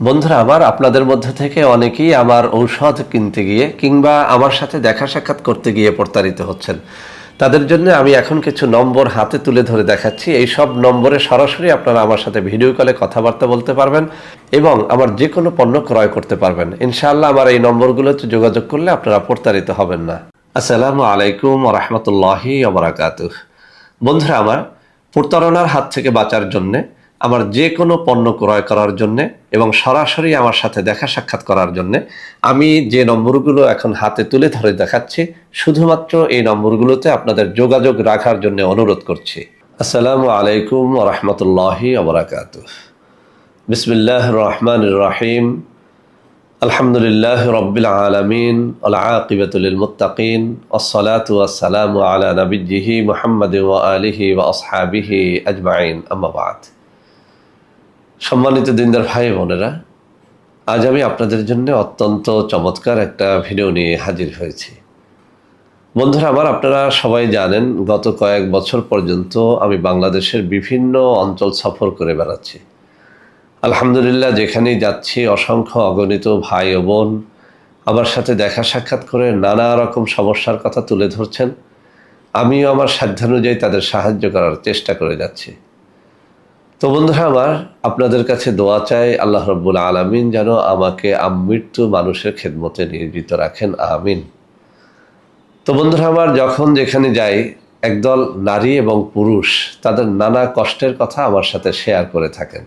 বন্ধুরা আমার আপনাদের মধ্যে থেকে অনেকেই আমার ঔষধ কিনতে গিয়ে কিংবা আমার সাথে দেখা সাক্ষাৎ করতে গিয়ে প্রতারিত হচ্ছেন। তাদের জন্য আমি এখন কিছু নম্বর হাতে তুলে ধরে দেখাচ্ছি। এই সব নম্বরে সরাসরি আপনারা আমার সাথে ভিডিও কলে কথাবার্তা বলতে পারবেন এবং আমার যে কোনো পণ্য ক্রয় করতে পারবেন। ইনশাআল্লাহ আমার এই নম্বরগুলোতে যোগাযোগ করলে আপনারা প্রতারিত হবেন না। আসসালামু আলাইকুম রহমতুল্লাহি বন্ধুরা, আমার প্রতারণার হাত থেকে বাঁচার জন্যে আমার যে কোনো পণ্য ক্রয় করার জন্যে এবং সরাসরি আমার সাথে দেখা সাক্ষাৎ করার জন্যে আমি যে নম্বরগুলো এখন হাতে তুলে ধরে দেখাচ্ছি, শুধুমাত্র এই নম্বরগুলোতে আপনাদের যোগাযোগ রাখার জন্য অনুরোধ করছি। আসসালামু আলাইকুম রহমতুল্লাহি আবরাকাত বিসমিল্লাহ রহমান রাহিম। আলহামদুলিল্লাহ রব্বিল আলমিন আলাকিবতুল মুতাকিন ওসলাত ওয়াসালাম আলা নবিজিহি মোহাম্মদ আলিহি ওয়া আসহাবিহি আজমাইন। আম্মাবাদ সম্মানিত দিনদার ভাই বোনেরা, আজ আমি আপনাদের জন্য অত্যন্ত চমৎকার একটা ভিডিও নিয়ে হাজির হয়েছি। বন্ধুরা, আমার আপনারা সবাই জানেন, গত কয়েক বছর পর্যন্ত আমি বাংলাদেশের বিভিন্ন অঞ্চল সফর করে বেড়াচ্ছি। আলহামদুলিল্লাহ, যেখানেই যাচ্ছি, অসংখ্য অগণিত ভাই ও বোন আমার সাথে দেখা সাক্ষাৎ করে নানা রকম সমস্যার কথা তুলে ধরছেন। আমিও আমার সাধ্যানুযায়ী তাদের সাহায্য করার চেষ্টা করে যাচ্ছি। তো বন্ধুরা আমার আপনাদের কাছে দোয়া চাই, আল্লাহ রব্বুল আলমিন যেন আমাকে আমৃত্যু মানুষের খেদমতে নিয়োজিত রাখেন, আমিন। তো বন্ধুরা আমার যখন যেখানে যাই, একদল নারী এবং পুরুষ, তাদের নানা কষ্টের কথা আমার সাথে শেয়ার করে থাকেন।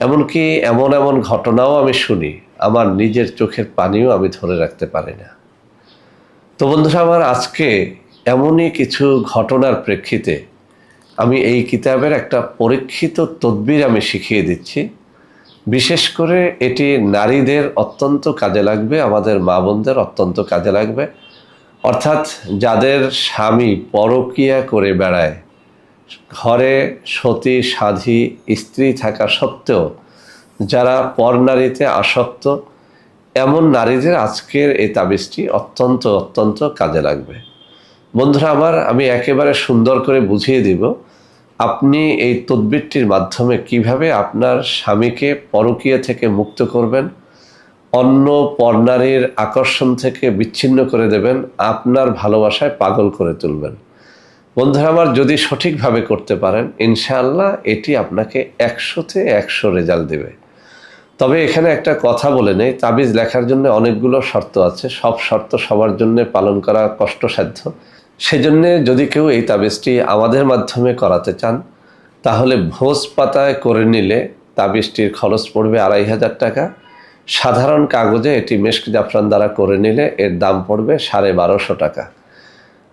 এমনকি এমন এমন ঘটনাও আমি শুনি, আমার নিজের চোখের পানিও আমি ধরে রাখতে পারি না। তো বন্ধুরা আমার আজকে এমনই কিছু ঘটনার প্রেক্ষিতে আমি এই কিতাবের একটা পরীক্ষিত তদবির আমি শিখিয়ে দিচ্ছি। বিশেষ করে এটি নারীদের অত্যন্ত কাজে লাগবে, আমাদের মা বোনদের অত্যন্ত কাজে লাগবে। অর্থাৎ যাদের স্বামী পরকিয়া করে বেড়ায়, ঘরে সতী, সাধী, স্ত্রী থাকা সত্ত্বেও যারা পরনারীতে আসক্ত, এমন নারীদের আজকের এই তাবিজটি অত্যন্ত অত্যন্ত কাজে লাগবে। বন্ধুরা আমার, আমি একেবারে সুন্দর করে বুঝিয়ে দিব। আপনি এই তদবিরটির মাধ্যমে কীভাবে আপনার স্বামীকে পরকীয় থেকে মুক্ত করবেন, অন্য পর্নারীর আকর্ষণ থেকে বিচ্ছিন্ন করে দেবেন, আপনার ভালোবাসায় পাগল করে তুলবেন। বন্ধুরা, আমার যদি সঠিকভাবে করতে পারেন, ইনশাআল্লাহ এটি আপনাকে একশোতে একশো রেজাল্ট দেবে। তবে এখানে একটা কথা বলে নেই, তাবিজ লেখার জন্য অনেকগুলো শর্ত আছে। সব শর্ত সবার জন্য পালন করা কষ্টসাধ্য। সেজন্যে যদি কেউ এই তাবিজটি আমাদের মাধ্যমে করাতে চান, তাহলে ভোজ পাতায় করে নিলে তাবিজটির খরচ পড়বে আড়াই হাজার টাকা। সাধারণ কাগজে এটি মেস্ক জাফরান দ্বারা করে নিলে এর দাম পড়বে সাড়ে বারোশো টাকা।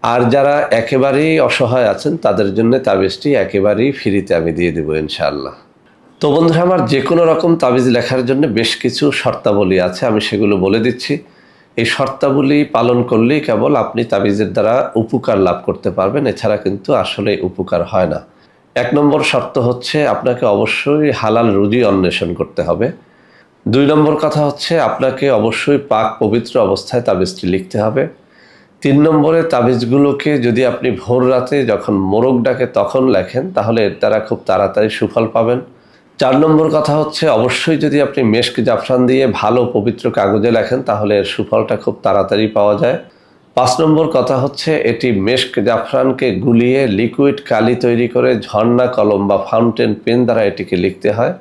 আর যারা একেবারেই অসহায় আছেন, তাদের জন্য তাবিজটি একেবারেই ফ্রিতে আমি দিয়ে দেবো ইনশাআল্লাহ। তো বন্ধুরা, আমার যে কোনো রকম তাবিজ লেখার জন্য বেশ কিছু শর্তাবলী আছে, আমি সেগুলো বলে দিচ্ছি। এই শর্তাবলী পালন করলেই কেবল আপনি তাবিজের দ্বারা উপকার লাভ করতে পারবেন। এছাড়া কিন্তু আসলে উপকার হয় না। এক নম্বর শর্ত হচ্ছে আপনাকে অবশ্যই হালাল রুজি অন্বেষণ করতে হবে। দুই নম্বর কথা হচ্ছে আপনাকে অবশ্যই পাক পবিত্র অবস্থায় তাবিজটি লিখতে হবে। তিন নম্বরে তাবিজগুলোকে যদি আপনি ভোর রাতে যখন মোরগ ডাকে তখন লেখেন, তাহলে এর দ্বারা খুব তাড়াতাড়ি সুফল পাবেন। চার নম্বর কথা হচ্ছে, অবশ্যই যদি আপনি মেশক জাফরান দিয়ে ভালো পবিত্র কাগজে লেখেন, তাহলে এর সুফলটা খুব তাড়াতাড়ি পাওয়া যায়। পাঁচ নম্বর কথা হচ্ছে, এটি মেশক জাফরানকে গুলিয়ে লিকুইড কালি তৈরি করে ঝর্ণা, কলম বা ফাউন্টেন পেন দ্বারা এটিকে লিখতে হয়।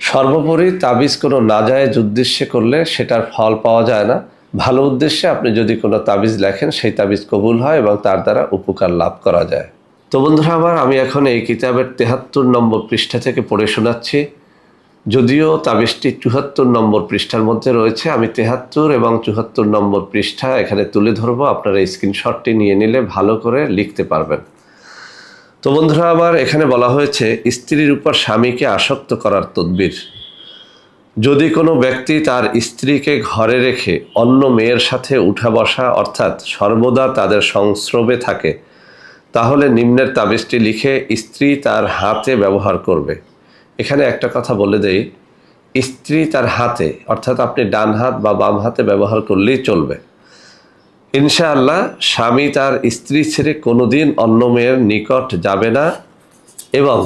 সর্বোপরি তাবিজ কোনো নাজায়েজ উদ্দেশ্যে করলে সেটার ফল পাওয়া যায় না। ভালো উদ্দেশ্যে আপনি যদি কোনো তাবিজ লেখেন, সেই তাবিজ কবুল হয় এবং তার দ্বারা উপকার লাভ করা যায়। তো বন্ধুরা আমার, আমি এখন এই কিতাবের তেহাত্তর নম্বর পৃষ্ঠা থেকে পড়ে শোনাচ্ছি। যদিও তাবিজটি চুহাত্তর নম্বর পৃষ্ঠার মধ্যে রয়েছে, আমি তেহাত্তর এবং চুহাত্তর নম্বর পৃষ্ঠা এখানে তুলে ধরবো। আপনারা স্ক্রিনশটটি নিয়ে নিলে ভালো করে লিখতে পারবেন। তো বন্ধুরা আমার, এখানে বলা হয়েছে, স্ত্রীর উপর স্বামীকে আসক্ত করার তদবির। যদি কোনো ব্যক্তি তার স্ত্রীকে ঘরে রেখে অন্য মেয়ের সাথে উঠা বসা, অর্থাৎ সর্বদা তাদের সংস্রবে থাকে তাহলে নিম্নের তাবিজটি লিখে স্ত্রী তার হাতে ব্যবহার করবে। এখানে একটা কথা বলে দেই, স্ত্রী তার হাতে, অর্থাৎ আপনি ডান হাত বা বাম হাতে ব্যবহার করলেই চলবে। ইনশাআল্লাহ, স্বামী তার স্ত্রী ছেড়ে কোনোদিন অন্য মেয়ের নিকট যাবে না এবং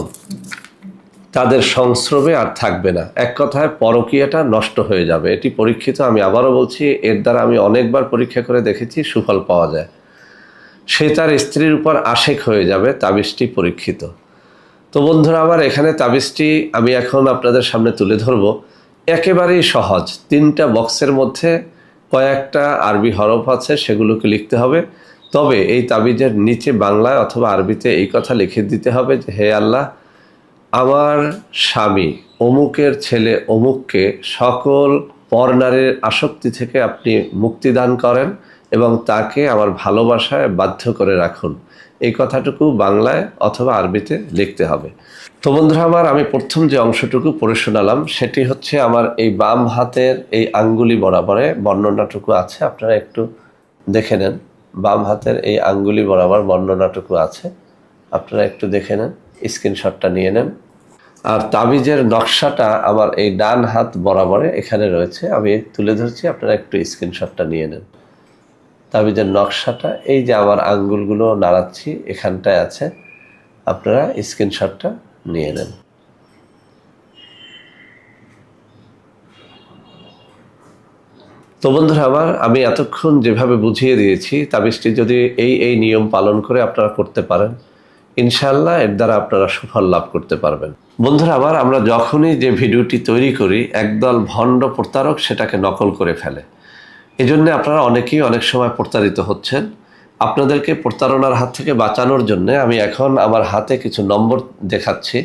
তাদের সংশ্রমে আর থাকবে না। এক কথায়, পরকীয়াটা নষ্ট হয়ে যাবে। এটি পরীক্ষিত, আমি আবারও বলছি, এর দ্বারা আমি অনেকবার পরীক্ষা করে দেখেছি, সুফল পাওয়া যায়। সে তার স্ত্রীর উপর আশেক হয়ে যাবে, তাবিজটি পরীক্ষিত। তো বন্ধুরা, আমার এখানে তাবিজটি আমি এখন আপনাদের সামনে তুলে ধরব। একেবারেই সহজ। তিনটা বক্সের মধ্যে কয়েকটা আরবি হরফ আছে, সেগুলোকে লিখতে হবে। তবে এই তাবিজের নিচে বাংলায় অথবা আরবিতে এই কথা লিখে দিতে হবে যে, হে আল্লাহ, আমার স্বামী, অমুকের ছেলে অমুককে সকল পরনারীর আসক্তি থেকে আপনি মুক্তি দান করেন। এবং তাকে আমার ভালোবাসায় বাধ্য করে রাখুন। এই কথাটুকু বাংলায় অথবা আরবিতে লিখতে হবে। তো বন্ধুরা আমার, আমি প্রথম যে অংশটুকু পড়ে শোনালাম, সেটি হচ্ছে আমার এই বাম হাতের এই আঙ্গুলি বরাবরে বর্ণনাটুকু আছে। আপনারা একটু দেখে নেন। বাম হাতের এই আঙ্গুলি বরাবর বর্ণনাটুকু আছে। আপনারা একটু দেখে নেন, স্ক্রিনশটটা নিয়ে নেন। আর তাবিজের নকশাটা আমার এই ডান হাত বরাবরে এখানে রয়েছে। আমি তুলে ধরছি, আপনারা একটু স্ক্রিনশটটা নিয়ে নেন। তাবিজের নকশাটা, এই যে আমার আঙ্গুলগুলো নাড়াচ্ছি, এখানটায় আছে। আপনারা স্ক্রিনশটটা নিয়ে নেন। তো বন্ধুরা, আমার, আমি এতক্ষণ যেভাবে বুঝিয়ে দিয়েছি, তাবিজটি যদি এই এই নিয়ম পালন করে আপনারা করতে পারেন ইনশাল্লাহ এর দ্বারা আপনারা সুফল লাভ করতে পারবেন। বন্ধুরা আবার আমরা যখনই যে ভিডিওটি তৈরি করি, একদল ভণ্ড প্রতারক সেটাকে নকল করে ফেলে। এই জন্য আপনারা অনেকেই অনেক সময় প্রতারিত হচ্ছেন। আপনাদেরকে প্রতারণার হাত থেকে বাঁচানোর জন্য আমি এখন আমার হাতে কিছু নম্বর দেখাচ্ছি।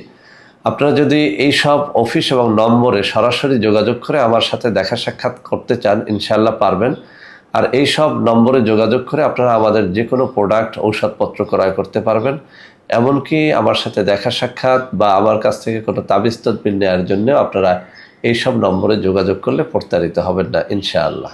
আপনারা যদি এই সব অফিস এবং নম্বরে সরাসরি যোগাযোগ করে আমার সাথে দেখা সাক্ষাৎ করতে চান ইনশাল্লাহ পারবেন। আর এই সব নম্বরে যোগাযোগ করে আপনারা আমাদের যে কোনো প্রোডাক্ট, ঔষধপত্র ক্রয় করতে পারবেন। এমনকি আমার সাথে দেখা সাক্ষাৎ বা আমার কাছ থেকে কোনো তাবিজ নেওয়ার জন্য আপনারা এই সব নম্বরে যোগাযোগ করলে প্রতারিত হবেন না, ইনশাআল্লাহ।